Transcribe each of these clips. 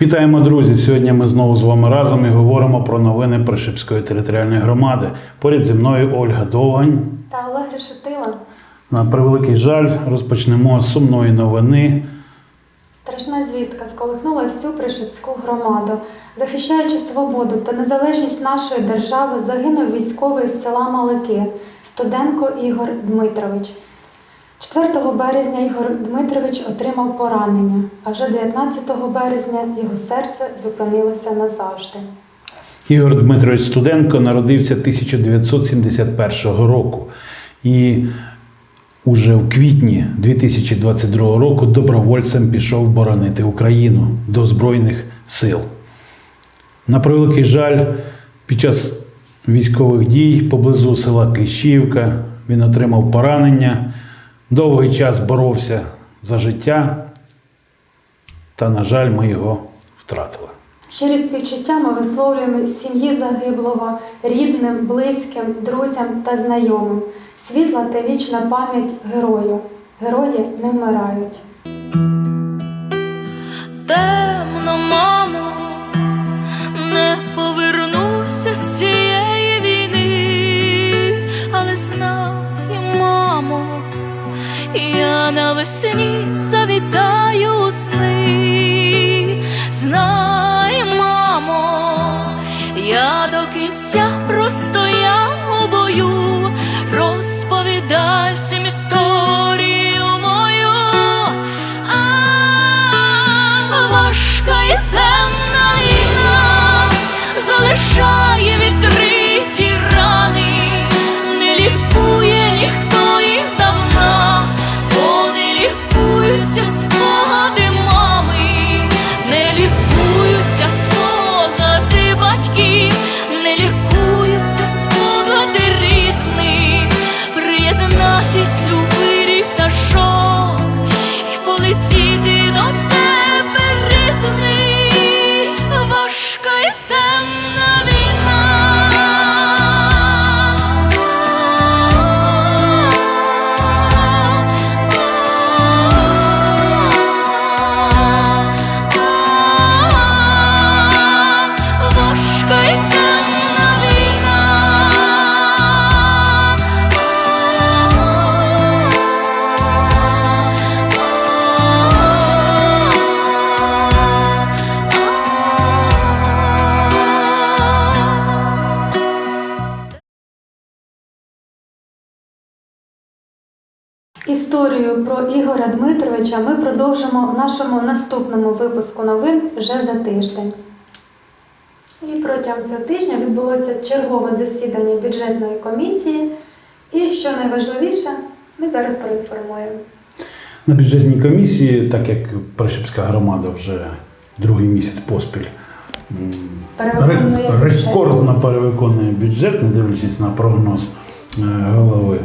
Вітаємо, друзі! Сьогодні ми знову з вами разом і говоримо про новини Пришипської територіальної громади. Поряд зі мною Ольга Довгань. Та Олег Решетила. На превеликий жаль, розпочнемо з сумної новини. Страшна звістка сколихнула всю Пришипську громаду. Захищаючи свободу та незалежність нашої держави, загинув військовий з села Малики Студенко Ігор Дмитрович. 4 березня Ігор Дмитрович отримав поранення, а вже 19 березня його серце зупинилося назавжди. Ігор Дмитрович Студенко народився 1971 року і уже в квітні 2022 року добровольцем пішов боронити Україну до Збройних сил. На превеликий жаль, під час військових дій поблизу села Кліщівка він отримав поранення, довгий час боровся за життя, та, на жаль, ми його втратили. Щирі співчуття ми висловлюємо сім'ї загиблого, рідним, близьким, друзям та знайомим. Світла та вічна пам'ять герою. Герої не вмирають. Я завітаю сни. Знай, мамо, я до кінця простояв у бою, розповідай всім історію мою. А важка і темна війна залишає Історію про Ігоря Дмитровича ми продовжимо в нашому наступному випуску новин вже за тиждень. І протягом цього тижня відбулося чергове засідання бюджетної комісії. І що найважливіше, ми зараз проінформуємо. На бюджетній комісії, так як Пришипська громада вже другий місяць поспіль Перевиконує рекордно перевиконує бюджет, не дивлячись на прогноз е, голови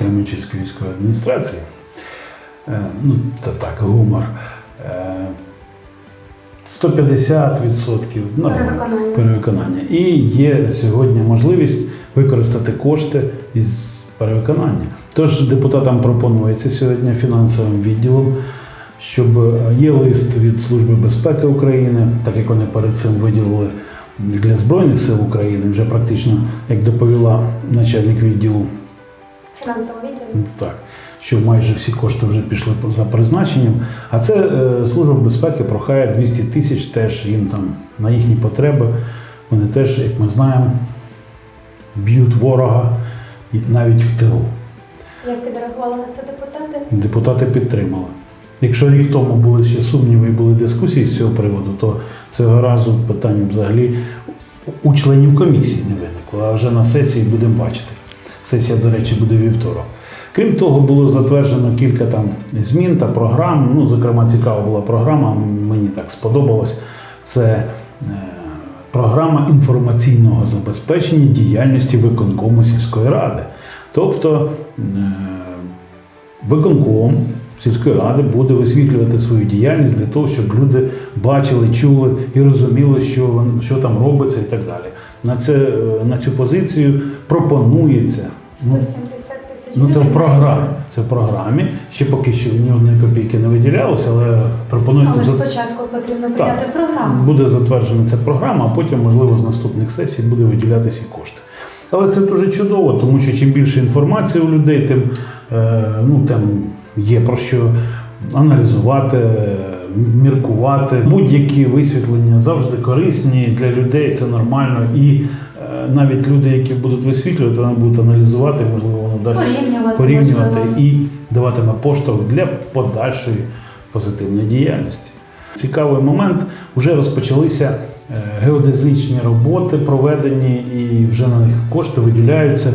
Кременчуцької військової адміністрації. Е, Ну, це так, гумор. Е, 150% ну, Перевиконання. перевиконання. І є сьогодні можливість використати кошти із перевиконання. Тож депутатам пропонується сьогодні фінансовим відділом, щоб е, є лист від Служби безпеки України, так як вони перед цим виділили для Збройних сил України, вже практично, як доповіла начальник відділу Фінансового відділу. так, що майже всі кошти вже пішли за призначенням. А це е, Служба безпеки прохає 200 тисяч теж їм там на їхні потреби. Вони теж, як ми знаємо, б'ють ворога і навіть в тилу. Як відреагували на це депутати? Депутати підтримали. Якщо рік тому були ще сумніви і були дискусії з цього приводу, то цього разу питання взагалі у членів комісії не виникло, а вже на сесії будемо бачити. Сесія, до речі, буде вівторок. Крім того, було затверджено кілька там змін та програм. Ну, зокрема, цікава була програма, мені так сподобалось. Це е, програма інформаційного забезпечення діяльності виконкому сільської ради. Тобто е, виконком сільської ради буде висвітлювати свою діяльність для того, щоб люди бачили, чули і розуміли, що, що там робиться і так далі. На, це, е, на цю позицію пропонується. Ну, 170 тисяч Ну, це в програмі. це в програмі. Ще поки що ні одної копійки не виділялося, але пропонується Але за- спочатку потрібно прийняти програму. Буде затверджена ця програма, а потім, можливо, з наступних сесій буде виділятися і кошти. Але це дуже чудово, тому що чим більше інформації у людей, тим е, ну, там є про що аналізувати, е, міркувати. Будь-які висвітлення завжди корисні для людей, це нормально. І навіть люди, які будуть висвітлювати, вони будуть аналізувати, можливо, воно дасть Порівнювати, порівнювати і даватиме поштовх для подальшої позитивної діяльності. Цікавий момент. Вже розпочалися е, геодезичні роботи, проведені, і вже на них кошти виділяються.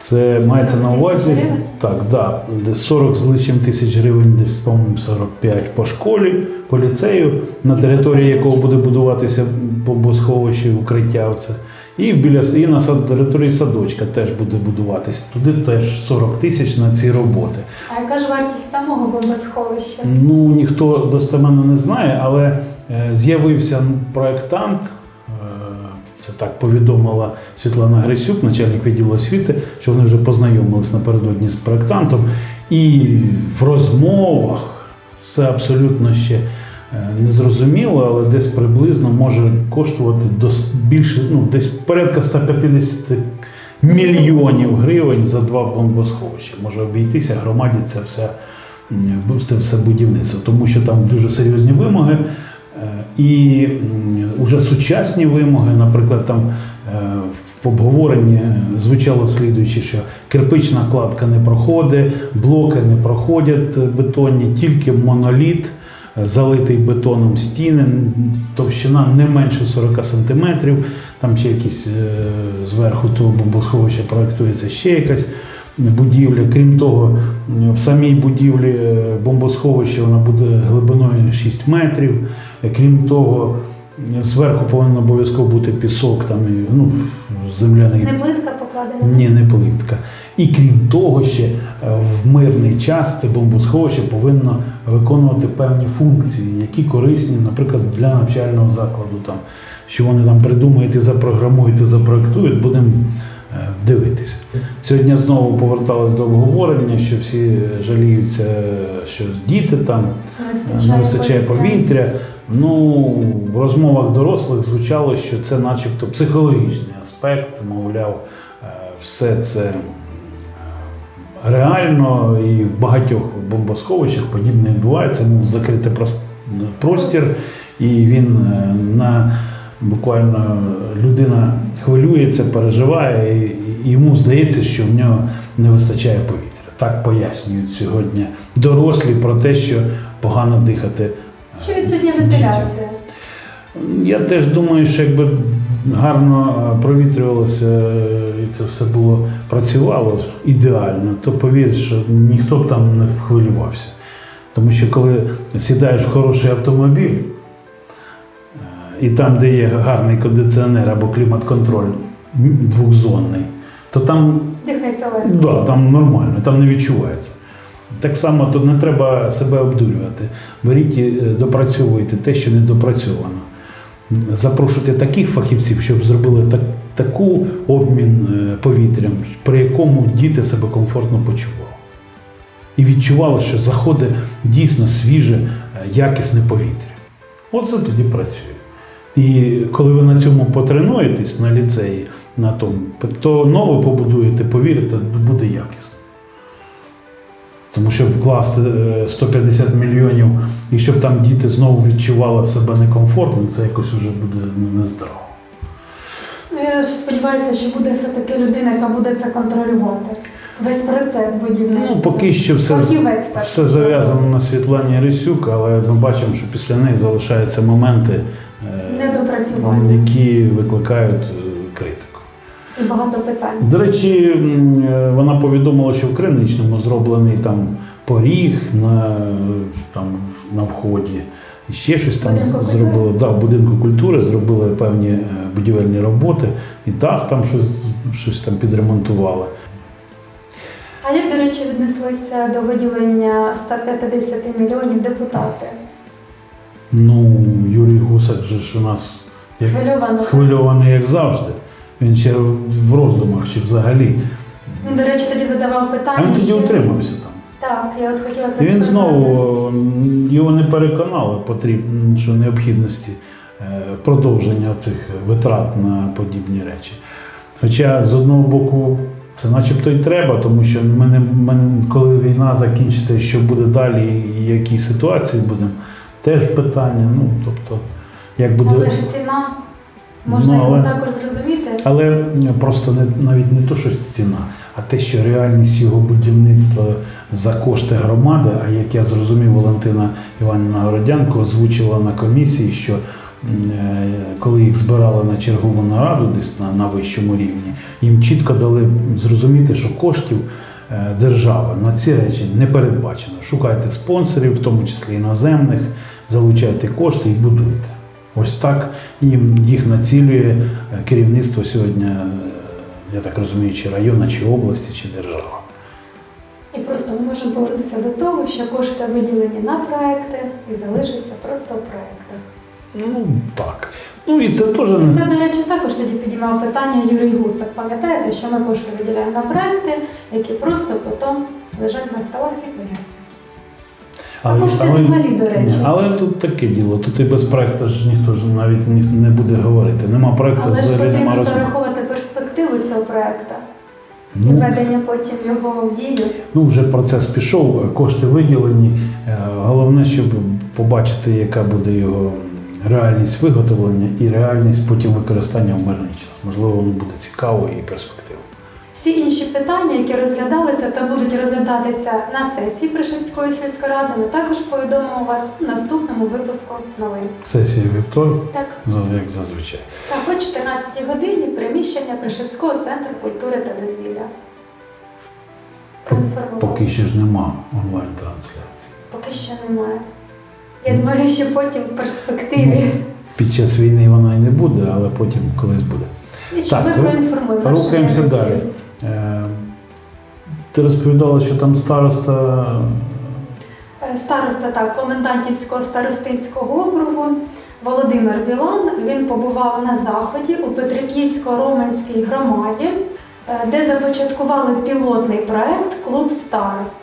Це мається на увазі. Так, да, десь 40 з лишнім тисяч гривень, десь, по-моєму, 45 по школі, по ліцею, на території якого буде будуватися бомбосховище, укриття. Оце. І біля і на території садочка теж буде будуватися. Туди теж 40 тисяч на ці роботи. А яка ж вартість самого бомбосховища? Ну ніхто достеменно не знає, але е, з'явився проєктант. е, Це так повідомила Світлана Грисюк, начальник відділу освіти, що вони вже познайомились напередодні з проєктантом. І в розмовах все абсолютно ще е, незрозуміло, але десь приблизно може коштувати до більше, ну, десь порядка 150 мільйонів гривень за два бомбосховища. Може обійтися громаді це все, це все будівництво, тому що там дуже серйозні вимоги. е, І м, уже сучасні вимоги, наприклад, там е, в обговоренні звучало слідуючи, що кирпична кладка не проходить, блоки не проходять бетонні, тільки моноліт, залитий бетоном стіни, товщина не менше 40 см, там ще якісь е, зверху того бомбосховища проєктується ще якась будівля. Крім того, в самій будівлі е, бомбосховища вона буде глибиною 6 метрів. Крім того, зверху повинен обов'язково бути пісок, там і, ну, земляний Не плитка покладена? ні, не плитка. І крім того, ще е, в мирний час це бомбосховище повинно виконувати певні функції, які корисні, наприклад, для навчального закладу. Там, що вони там придумають і запрограмують, і запроектують, будемо е, дивитися. Сьогодні знову поверталось до обговорення, що всі жаліються, що діти там Не не вистачає повітря. Ну, в розмовах дорослих звучало, що це начебто психологічний аспект, мовляв, е, все це е, реально і в багатьох бомбосховищах подібне відбувається. Ну, закритий простір, і він е, на буквально людина хвилюється, переживає, і, і йому здається, що в нього не вистачає повітря. Так пояснюють сьогодні дорослі про те, що погано дихати. Чи відсутня вентиляція? Я теж думаю, що якби гарно е, провітрювалося е, і це все було працювало ідеально, то повір, що ніхто б там не хвилювався. Тому що коли сідаєш в хороший автомобіль, е, і там, де є гарний кондиціонер або клімат-контроль двохзонний, то там Дихається легко. Да, там нормально, там не відчувається. Так само тут не треба себе обдурювати. Беріть, і, е, допрацьовуйте те, що не допрацьовано. Запрошуйте таких фахівців, щоб зробили так, таку обмін е, повітрям, при якому діти себе комфортно почували. І відчували, що заходить дійсно свіже, е, якісне повітря. От це тоді працює. І коли ви на цьому потренуєтесь на ліцеї, на тому, то нове побудуєте, повірте, буде якісно. Тому що вкласти е, 150 мільйонів і щоб там діти знову відчували себе некомфортно, це якось вже буде ну, нездорово. Ну, я ж сподіваюся, що буде все-таки людина, яка буде це контролювати. Весь процес будівництва. Ну, поки що все, Фахівець все зав'язано на Світлані Рисюк, але ми бачимо, що після неї залишаються моменти, е, які викликають е. І багато питань. До речі, е, вона повідомила, що в Криничному зроблений там поріг на, там, на вході. І ще щось там Будинку зробили. Да, в будинку культури зробили певні е, будівельні роботи, і дах там щось, щось там підремонтували. А як, до речі, віднеслися до виділення 150 мільйонів депутати? Ну, Юрій Гусак же ж у нас як- схвильований, як завжди. Він ще в роздумах чи взагалі. Він, до речі, тоді задавав питання. А він тоді що- утримався там. Так, я от хотіла І він знову його не переконали потрібно, що необхідності е, продовження цих витрат на подібні речі. Хоча з одного боку це начебто й треба, тому що ми не, ми, коли війна закінчиться, що буде далі, і які ситуації будемо, теж питання. Ну, тобто, як буде. Але ж ціна, можна Ну, його також зрозуміти. Але просто не, навіть не то, що ціна, а те, що реальність його будівництва за кошти громади, а як я зрозумів, Валентина Іванівна Городянко озвучила на комісії, що е, коли їх збирали на чергову нараду десь на, на вищому рівні, їм чітко дали зрозуміти, що коштів е, держави на ці речі не передбачено. Шукайте спонсорів, в тому числі іноземних, залучайте кошти і будуйте. Ось так їм їх націлює е, керівництво сьогодні, е, я так розумію, чи району, чи області, чи держава. І просто ми можемо повернутися до того, що кошти виділені на проекти і залишаться просто в проектах. Ну так. Ну і це теж І це, до речі, також тоді підіймав питання Юрій Гусак. Пам'ятаєте, що ми кошти виділяємо на проекти, які просто потім лежать на столах і бояться. А кошти немалі, до речі. Але тут таке діло. Тут і без проекту ж ніхто ж навіть ні- не буде говорити. Нема проекту, Але ж взагалі нема потрібно перераховувати перспективу цього проекту і Ну, введення потім його в дію. Ну, вже процес пішов, кошти виділені. Е, Головне, щоб побачити, яка буде його реальність виготовлення і реальність потім використання в мирний час. Можливо, воно буде цікаво і перспективно. Всі інші питання, які розглядалися та будуть розглядатися на сесії Пришивської сільської ради, ми також повідомимо вас у наступному випуску новин. Сесія вівторок, Так, як зазвичай. так, о 14 годині приміщення Пришивського центру культури та дозвілля. Поки ще ж нема онлайн-трансляції. Поки що немає. Я думаю, що потім в перспективі. Під час війни вона і не буде, але потім колись буде. Так, ми проінформуємо. рухаємося далі. Е, Ти розповідала, що там староста Е, Староста так, комендантівського старостинського округу Володимир Білан. Він побував на заході у Петриківсько-Роменській громаді, е, де започаткували пілотний проект Клуб старост.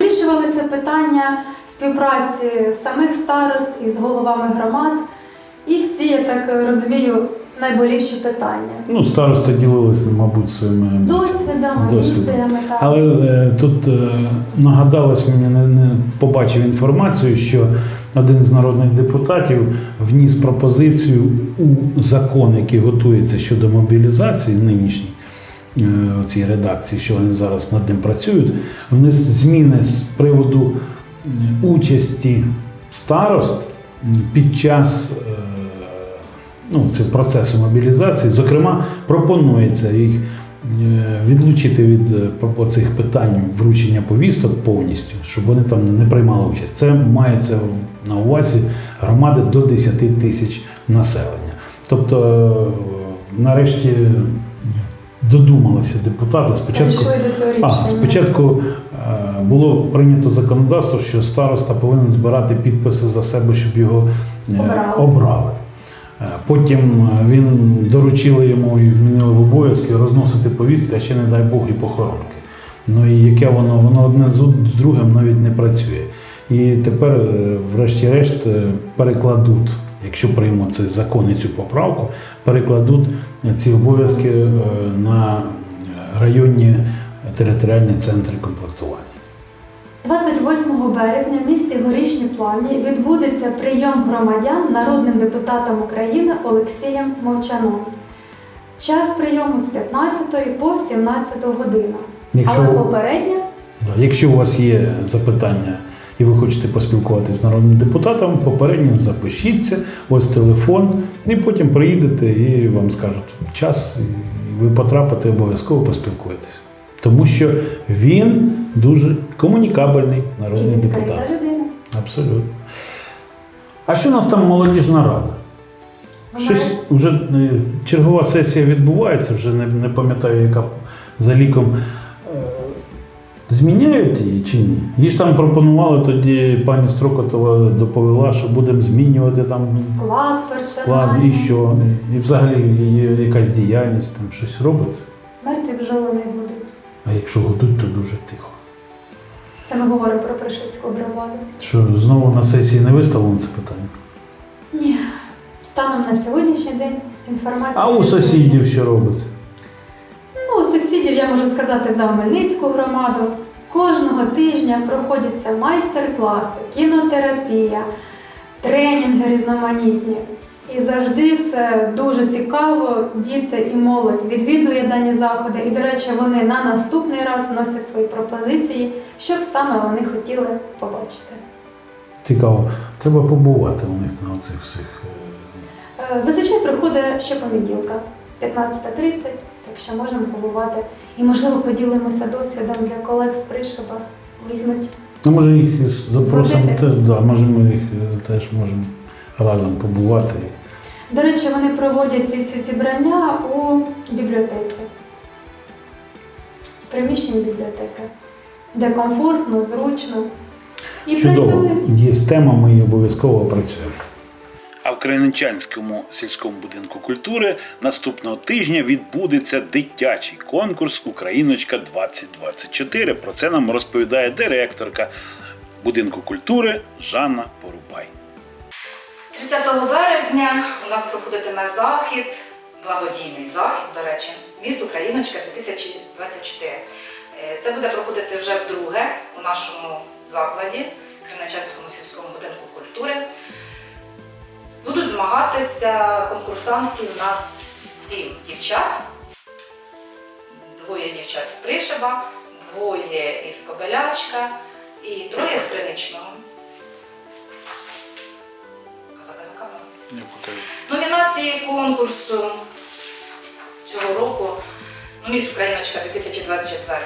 Вирішувалися питання співпраці самих старост із головами громад. І всі, я так розумію, найболіші питання. Ну, староста ділились, мабуть, своїми Досвідом. візіями. Але е, тут е, нагадалось мені, не, не побачив інформацію, що один з народних депутатів вніс пропозицію у закон, який готується щодо мобілізації нинішній е, цій редакції, що вони зараз над ним працюють, вниз зміни з приводу е, участі старост під час е, ну, цього процесу мобілізації. Зокрема, пропонується їх е, відлучити від е, цих питань вручення повісток повністю, щоб вони там не приймали участь. Це мається на увазі громади до 10 тисяч населення. Тобто, е, нарешті додумалися депутати спочатку. А, спочатку було прийнято законодавство, що староста повинен збирати підписи за себе, щоб його Обрали. обрали. Е, Потім е, він доручили йому і вмінили в обов'язки розносити повістки, а ще, не дай Бог, і похоронки. Ну і яке воно, воно одне з другим навіть не працює. І тепер, е, врешті-решт, перекладуть, якщо приймуть цей закон і цю поправку, перекладуть ці обов'язки на районні територіальні центри комплектування. 28 березня в місті Горішні Плавні відбудеться прийом громадян народним депутатом України Олексієм Мовчаном. Час прийому з 15 по 17 годину. Якщо, Але попередньо якщо у вас є запитання і ви хочете поспілкуватися з народним депутатом, попередньо запишіться, ось телефон, і потім приїдете і вам скажуть час, і ви потрапите обов'язково поспілкуєтесь. Тому що він дуже комунікабельний народний депутат. Абсолютно. А що у нас там молодіжна рада? Щось вже е, чергова сесія відбувається, вже не, не пам'ятаю, яка за ліком. Е, Зміняють її чи ні? Її ж там пропонували тоді, пані Строкотова доповіла, що будемо змінювати там Склад склад персональний. і що. І взагалі є якась діяльність, там щось робиться. Мертві бджоли не будуть. А якщо годуть, то дуже тихо. Це ми говоримо про Пришипську громаду. Що знову на сесії не виставлено це питання? Ні. Станом на сьогоднішній день інформація. А у сусідів що робиться? Ну, у сусідів я можу сказати за Хмельницьку громаду. Кожного тижня проходяться майстер-класи, кінотерапія, тренінги різноманітні. І завжди це дуже цікаво. Діти і молодь відвідує дані заходи. І, до речі, вони на наступний раз вносять свої пропозиції, що б саме вони хотіли побачити. Цікаво. Треба побувати у них на цих всіх. е, Зазвичай приходить щопонеділка, 15.30, так що можемо побувати. І, можливо, поділимося досвідом для колег з Пришиба. Візьмуть Ну, може їх запросимо, да, може ми їх е, теж можемо разом побувати. До речі, вони проводять ці всі зібрання у бібліотеці, приміщенні бібліотеки, де комфортно, зручно. І Чудово. працюють. Є тема, ми її обов'язково працюємо. А в Криничанському сільському будинку культури наступного тижня відбудеться дитячий конкурс Україночка 2024. Про це нам розповідає директорка будинку культури Жанна Порубай. 30 березня у нас проходитиме захід, благодійний захід, до речі, міст Україночка 2024. Е, Це буде проходити вже вдруге у нашому закладі, Кременчанському сільському будинку культури. Будуть змагатися конкурсантів у нас сім дівчат. Двоє дівчат з Пришиба, двоє із Кобелячка і троє з Криничного. Номінації конкурсу цього року ну, Міс Україночка 2024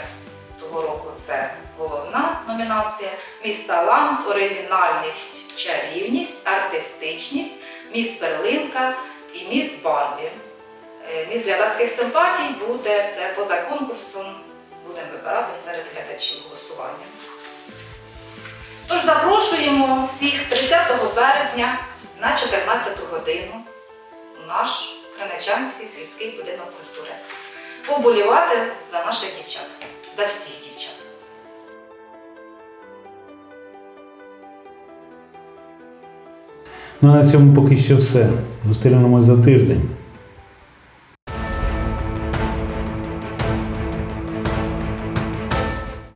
того року це головна номінація. Міс талант, оригінальність, чарівність, артистичність, міс перлинка і міс Барбі. Е, Міс глядацьких симпатій буде це поза конкурсом. Будемо вибирати серед глядачів голосування. Тож запрошуємо всіх 30 березня на 14 годину наш Криничанський сільський будинок культури. Поболівати за наших дівчат, за всіх дівчат. Ну, на цьому поки що все. Зустрінемось за тиждень.